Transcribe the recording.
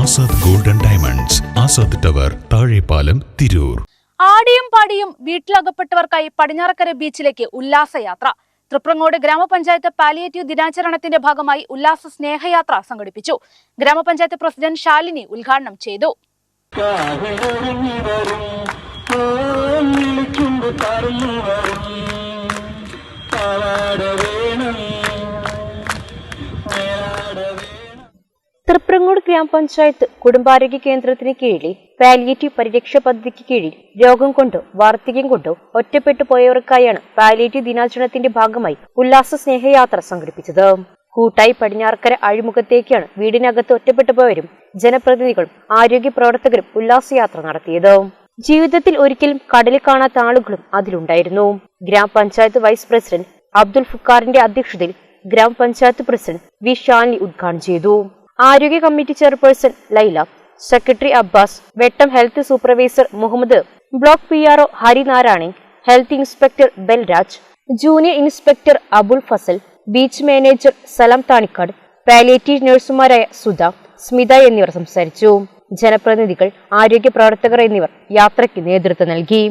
Azad golden diamonds Azad tower Thazhepalam Tirur. ആടിയും പാടിയും വീട്ടിലകപ്പെട്ടവർക്കായി പടിഞ്ഞാറക്കര ബീച്ചിലേക്ക് ഉല്ലാസയാത്ര. തൃപ്രങ്ങോട് ഗ്രാമപഞ്ചായത്ത് പാലിയേറ്റീവ് ദിനാചരണത്തിന്റെ ഭാഗമായി ഉല്ലാസ സ്നേഹയാത്ര സംഘടിപ്പിച്ചു. ഗ്രാമപഞ്ചായത്ത് പ്രസിഡന്റ് ശാലിനി ഉദ്ഘാടനം ചെയ്തു. കാവിലൊരുങ്ങി വരും തൃപ്രങ്ങോട് ഗ്രാമപഞ്ചായത്ത് കുടുംബാരോഗ്യ കേന്ദ്രത്തിന് കീഴിൽ പാലിയേറ്റീവ് പരിരക്ഷ പദ്ധതിക്ക് കീഴിൽ രോഗം കൊണ്ടോ വാർദ്ധക്യം കൊണ്ടോ ഒറ്റപ്പെട്ടു പോയവർക്കായാണ് പാലിയേറ്റീവ് ദിനാചരണത്തിന്റെ ഭാഗമായി ഉല്ലാസ സ്നേഹയാത്ര സംഘടിപ്പിച്ചത്. കൂട്ടായി പടിഞ്ഞാറക്കര അഴിമുഖത്തേക്കാണ് വീടിനകത്ത് ഒറ്റപ്പെട്ടു പോയവരും ജനപ്രതിനിധികളും ആരോഗ്യ പ്രവർത്തകരും ഉല്ലാസയാത്ര നടത്തിയത്. ജീവിതത്തിൽ ഒരിക്കലും കടലിൽ കാണാത്ത ആളുകളും അതിലുണ്ടായിരുന്നു. ഗ്രാമപഞ്ചായത്ത് വൈസ് പ്രസിഡന്റ് അബ്ദുൽ ഫുക്കാറിന്റെ അധ്യക്ഷതയിൽ ഗ്രാമപഞ്ചായത്ത് പ്രസിഡന്റ് വി ഷാനി ഉദ്ഘാടനം ചെയ്തു. ആരോഗ്യ committee chairperson Laila secretary Abbas Vettom health supervisor Muhammad block P R O Harinarayani health inspector Balraj junior inspector Abul Fazal beach manager Salam Thanikkad palliative നഴ്സുമാരായ Sudha Smitha എന്നിവർ സംസാരിച്ചു. ജനപ്രതിനിധികൾ ആരോഗ്യ പ്രവർത്തകർ എന്നിവർ യാത്രയ്ക്ക് നേതൃത്വം നൽകി.